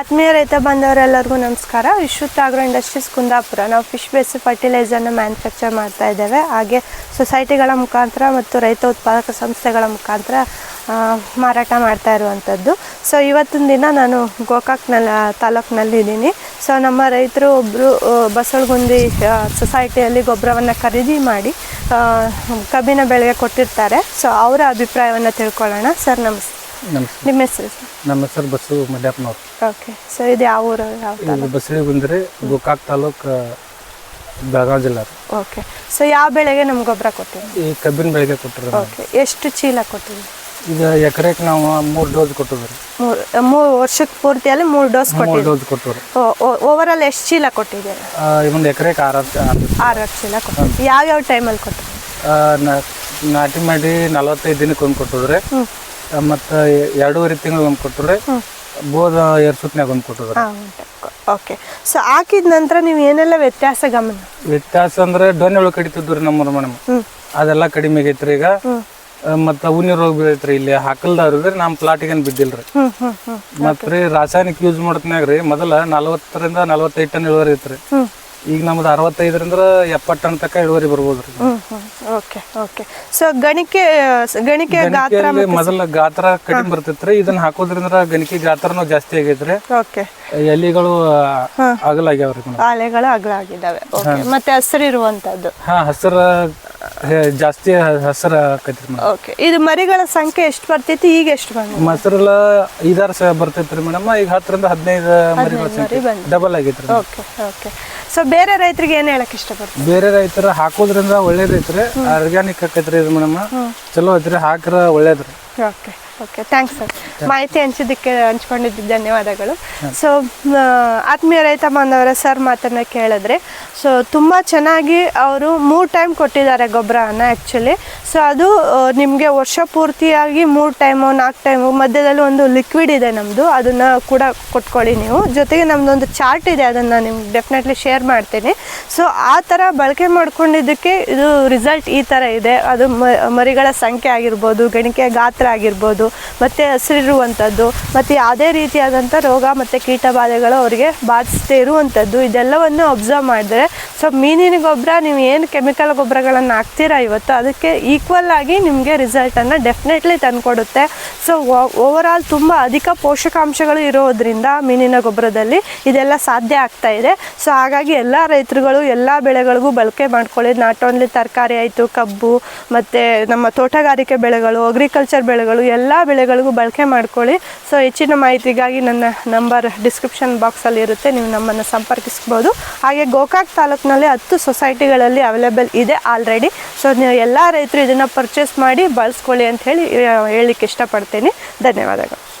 ಆತ್ಮೀಯ ರೈತ ಬಂದವರೆಲ್ಲರಿಗೂ ನಮಸ್ಕಾರ. Vishwath agro industries Kundapura. ನಾವು ಫಿಶ್ ಬೇಸ್ ಫರ್ಟಿಲೈಸರ್ನ ಮ್ಯಾನುಫ್ಯಾಕ್ಚರ್ ಮಾಡ್ತಾ ಇದ್ದೇವೆ. ಹಾಗೆ ಸೊಸೈಟಿಗಳ ಮುಖಾಂತರ ಮತ್ತು ರೈತ ಉತ್ಪಾದಕ ಸಂಸ್ಥೆಗಳ ಮುಖಾಂತರ ಮಾರಾಟ ಮಾಡ್ತಾ ಇರುವಂಥದ್ದು. ಸೊ ಇವತ್ತಿನ ದಿನ ನಾನು ಗೋಕಾಕ್ನಲ್ಲಿ ತಾಲೂಕಿನಲ್ಲಿ ಇದ್ದೀನಿ. ಸೊ ನಮ್ಮ ರೈತರು ಒಬ್ಬರು ಬಸವಳಗುಂದಿ ಸೊಸೈಟಿಯಲ್ಲಿ ಗೊಬ್ಬರವನ್ನು ಖರೀದಿ ಮಾಡಿ ಕಬ್ಬಿನ ಬೆಳೆಗೆ ಕೊಟ್ಟಿರ್ತಾರೆ. ಸೊ ಅವರ ಅಭಿಪ್ರಾಯವನ್ನು ತಿಳ್ಕೊಳ್ಳೋಣ. ಸರ್ ನಮಸ್ತೆ. ನಮಸ್ತೆ ನಿಮ್ಮ ಹೆಸರು ನಮ್ಮ ಹೆಸರು ಬಸ್ಸು ಮಡ್ಯಪ್ಪನವ್ರು ಓಕೆ. ಸೊ ಇದು ಯಾವ ಊರು ಯಾವ ಇಲ್ಲಿ ಬಸಳಿ ಬಂದರೆ ಗೋಕಾಕ್ ತಾಲೂಕು ಬೆಳಗಾವಿ ಜಿಲ್ಲಾ. ರೀ. ಓಕೆ. ಸೊ ಯಾವ ಬೆಳೆಗೆ ನಮ್ಗೆ ಗೊಬ್ಬರ ಕೊಟ್ಟಿರಿ ಈ ಕಬ್ಬಿನ ಬೆಳೆಗೆ ಕೊಟ್ಟರು ಓಕೆ. ಎಷ್ಟು ಚೀಲ ಕೊಟ್ಟಿರಿ ಈಗ ಎಕರೆಗೆ ನಾವು ಮೂರು ಡೋಸ್ ಕೊಟ್ಟಿದ್ರಿ ಮೂರು ಮೂರು ವರ್ಷಕ್ಕೆ ಪೂರ್ತಿಯಲ್ಲಿ ಮೂರು ಡೋಸ್ ಮೂರು ಕೊಟ್ಟಿರಿ ಡೋಸ್ ಕೊಟ್ಟರು. ಓವರಾಲ್ ಎಷ್ಟು ಚೀಲ ಕೊಟ್ಟಿದ್ದೀರಿ? ಒಂದು ಎಕರೆಗೆ ಆರು ಆರು ಆರು ಚೀಲ ಯಾವ ಯಾವ ಟೈಮಲ್ಲಿ ಕೊಟ್ಟರು ಆ, ನಾ- ನಾಟಿ ಮಾಡಿ ನಲವತ್ತೈದು ದಿನಕ್ಕೆ ಒಂದು ಕೊಟ್ಟಿದ್ರಿ. ಮತ್ತು ಎರಡೂವರೆ ತಿಂಗಳು ಒಂದು ಕೊಟ್ಟರೆ ಬೋಧ ಎರಡು ಸುತ್ತಿನಾಗ ಒಂದು ಕೊಟ್ಟಿದ್ರಿ ಹಾಂ ಓಕೆ ಸೊ ಹಾಕಿದ ನಂತರ ನೀವು ಏನೆಲ್ಲ ವ್ಯತ್ಯಾಸ ಗಮನ? ವ್ಯತ್ಯಾಸ ಅಂದ್ರೆ ಡೊನ್ನೆ ಒಳಗೆ ಕಡಿತಿದ್ವು ರೀ ನಮ್ಮ ಮೇಡಮ್ ಅದೆಲ್ಲ ಕಡಿಮೆ ಆಗೈತ್ರಿ ಈಗ. ಮತ್ತ ಉನಿ ರೋಗ ಬೀಳೈತ್ರಿ ಇಲ್ಲಿ. ಹಾಕಲ್ದವ್ರಿಗೆ ನಮ್ಮ ಪ್ಲಾಟಿಗೆ ಬಿದ್ದಿಲ್ರಿ. ರೀ ರಾಸಾಯನಿಕ ಯೂಸ್ ಮಾಡತ್ನ್ಯಾಗ ರೀ ಮೊದಲ ನಲವತ್ತರಿಂದ ನಲವತ್ತೈದು ಟನ್ ಇಳುವರಿ ಐತ್ರಿ ಈಗ ನಮ್ದು ಅರವತ್ತೈದರಿಂದ ಎಪ್ಪತ್ತು ಟನ್ ತನಕ ಇಳುವರಿ ಬರ್ಬೋದು ರೀ ಹ್ಞೂ ಹ್ಞೂ ಓಕೆ ಓಕೆ ಸೊ ಗಣಿಕೆ ಗಣಿಕೆ ಗಾತ್ರ ಮೊದಲ ಗಾತ್ರ ಕಡಿಮೆ ಬರ್ತಿತ್ರಿ. ಇದನ್ನ ಹಾಕೋದ್ರಿಂದ ಗಣಿಕೆ ಗಾತ್ರನೂ ಜಾಸ್ತಿ ಆಗೈತ್ರಿ. ಓಕೆ ಎಲಿಗಳು ಅಗಲಾಗ್ಯಾವ್ರಿ ಆಲೆಗಳು ಅಗಲ ಆಗಿದ್ದಾವೆ ಓಕೆ ಮತ್ತೆ ಹಸಿರು ಇರುವಂತದ್ದು. ಹಾ ಹಸಿರ ಜಾಸ್ತಿ ಹಸಿರ ಆಕೈತ್ರಿ ಓಕೆ ಇದು ಮರಿಗಳ ಸಂಖ್ಯೆ ಎಷ್ಟು ಬರ್ತೈತಿ? ಈಗ ಎಷ್ಟು ಬಂದ ಮೊಸರೆಲ್ಲ ಐದಾರು ಬರ್ತೈತ್ರಿ ಮೇಡಮ್ ಈಗ ಹತ್ತರಿಂದ ಹದಿನೈದು ಮರಿಗಳ ಸಂಖ್ಯೆ ಡಬಲ್ ಆಗೈತ್ರಿ ಓಕೆ ಓಕೆ ಸೊ ಬೇರೆ ರೈತರಿಗೆ ಏನು ಹೇಳಕ್ ಇಷ್ಟಪಡ್ತೀವಿ ಬೇರೆ ರೈತರ ಹಾಕೋದ್ರಿಂದ ಒಳ್ಳೇದೈತ್ರಿ ಆರ್ಗ್ಯಾನಿಕ್ ಆಕೈತ್ರಿ ಇದು ಮೇಡಮ್. ಚಲೋ ಐತ್ರಿ ಹಾಕ್ರ ಒಳ್ಳೇದ್ರಿ. ಓಕೆ ಓಕೆ ಥ್ಯಾಂಕ್ಸ್ ಸರ್ ಮಾಹಿತಿ ಹಂಚಿದ್ದಕ್ಕೆ ಹಂಚ್ಕೊಂಡಿದ್ದು ಧನ್ಯವಾದಗಳು. ಸೊ ಆತ್ಮೀಯ ರೈತ ಬಾಂಧವರ ಸರ್ ಮಾತನ್ನ ಕೇಳಿದ್ರೆ ಸೊ ತುಂಬ ಚೆನ್ನಾಗಿ ಅವರು ಮೂರು ಟೈಮ್ ಕೊಟ್ಟಿದ್ದಾರೆ ಗೊಬ್ಬರನ ಆ್ಯಕ್ಚುಲಿ ಸೊ ಅದು ನಿಮಗೆ ವರ್ಷ ಪೂರ್ತಿಯಾಗಿ ಮೂರು ಟೈಮು ನಾಲ್ಕು ಟೈಮು ಮಧ್ಯದಲ್ಲಿ ಒಂದು ಲಿಕ್ವಿಡ್ ಇದೆ ನಮ್ಮದು ಅದನ್ನು ಕೂಡ ಕೊಟ್ಕೊಳ್ಳಿ ನೀವು. ಜೊತೆಗೆ ನಮ್ಮದೊಂದು ಚಾರ್ಟ್ ಇದೆ, ಅದನ್ನು ನಿಮ್ಗೆ ಡೆಫಿನೆಟ್ಲಿ ಶೇರ್ ಮಾಡ್ತೀನಿ. ಸೊ ಆ ಥರ ಬಳಕೆ ಮಾಡ್ಕೊಂಡಿದ್ದಕ್ಕೆ ಇದು ರಿಸಲ್ಟ್ ಈ ಥರ ಇದೆ. ಅದು ಮರಿಗಳ ಸಂಖ್ಯೆ ಆಗಿರ್ಬೋದು ಗಣಿಕೆ ಗಾತ್ರ ಆಗಿರ್ಬೋದು ಮತ್ತು ಹಸಿರಿರುವಂಥದ್ದು, ಮತ್ತು ಯಾವುದೇ ರೀತಿಯಾದಂಥ ರೋಗ ಮತ್ತು ಕೀಟ ಬಾಧೆಗಳು ಅವರಿಗೆ ಬಾಧಿಸದೇ ಇರುವಂಥದ್ದು, ಇದೆಲ್ಲವನ್ನು ಅಬ್ಸರ್ವ್ ಮಾಡಿದ್ರೆ ಸೊ ಮೀನಿನ ಗೊಬ್ಬರ ನೀವು ಏನು ಕೆಮಿಕಲ್ ಗೊಬ್ಬರಗಳನ್ನು ಹಾಕ್ತೀರಾ ಇವತ್ತು, ಅದಕ್ಕೆ ಈಕ್ವಲ್ ಆಗಿ ನಿಮಗೆ ರಿಸಲ್ಟನ್ನು ಡೆಫಿನೆಟ್ಲಿ ತಂದುಕೊಡುತ್ತೆ. ಸೊ ಓವರಾಲ್ ತುಂಬ ಅಧಿಕ ಪೋಷಕಾಂಶಗಳು ಇರೋದ್ರಿಂದ ಮೀನಿನ ಗೊಬ್ಬರದಲ್ಲಿ ಇದೆಲ್ಲ ಸಾಧ್ಯ ಆಗ್ತಾ ಇದೆ. ಸೊ ಹಾಗಾಗಿ ಎಲ್ಲ ರೈತರುಗಳು ಎಲ್ಲ ಬೆಳೆಗಳಿಗೂ ಬಳಕೆ ಮಾಡ್ಕೊಳ್ಳಿ. ನಾಟ್ ಓನ್ಲಿ ತರಕಾರಿ ಆಯಿತು ಕಬ್ಬು ಮತ್ತು ನಮ್ಮ ತೋಟಗಾರಿಕೆ ಬೆಳೆಗಳು ಅಗ್ರಿಕಲ್ಚರ್ ಬೆಳೆಗಳು ಎಲ್ಲ ಬೆಳೆಗಳಿಗೂ ಬಳಕೆ ಮಾಡ್ಕೊಳ್ಳಿ. ಸೊ ಹೆಚ್ಚಿನ ಮಾಹಿತಿಗಾಗಿ ನನ್ನ ನಂಬರ್ ಡಿಸ್ಕ್ರಿಪ್ಷನ್ ಬಾಕ್ಸಲ್ಲಿ ಇರುತ್ತೆ. ನೀವು ನಮ್ಮನ್ನು ಸಂಪರ್ಕಿಸ್ಬೋದು. ಹಾಗೆ ಗೋಕಾಕ್ ತಾಲೂಕಿನಲ್ಲಿ ಹತ್ತು ಸೊಸೈಟಿಗಳಲ್ಲಿ ಅವೈಲೇಬಲ್ ಇದೆ ಆಲ್ರೆಡಿ ಸೊ ನೀವು ಎಲ್ಲ ರೈತರು ಇದನ್ನು ಪರ್ಚೇಸ್ ಮಾಡಿ ಬಳಸ್ಕೊಳ್ಳಿ ಅಂತ ಹೇಳಿ ಆ, ಹೇಳಲಿಕ್ಕೆ ಇಷ್ಟಪಡ್ತೀನಿ ಧನ್ಯವಾದಗಳು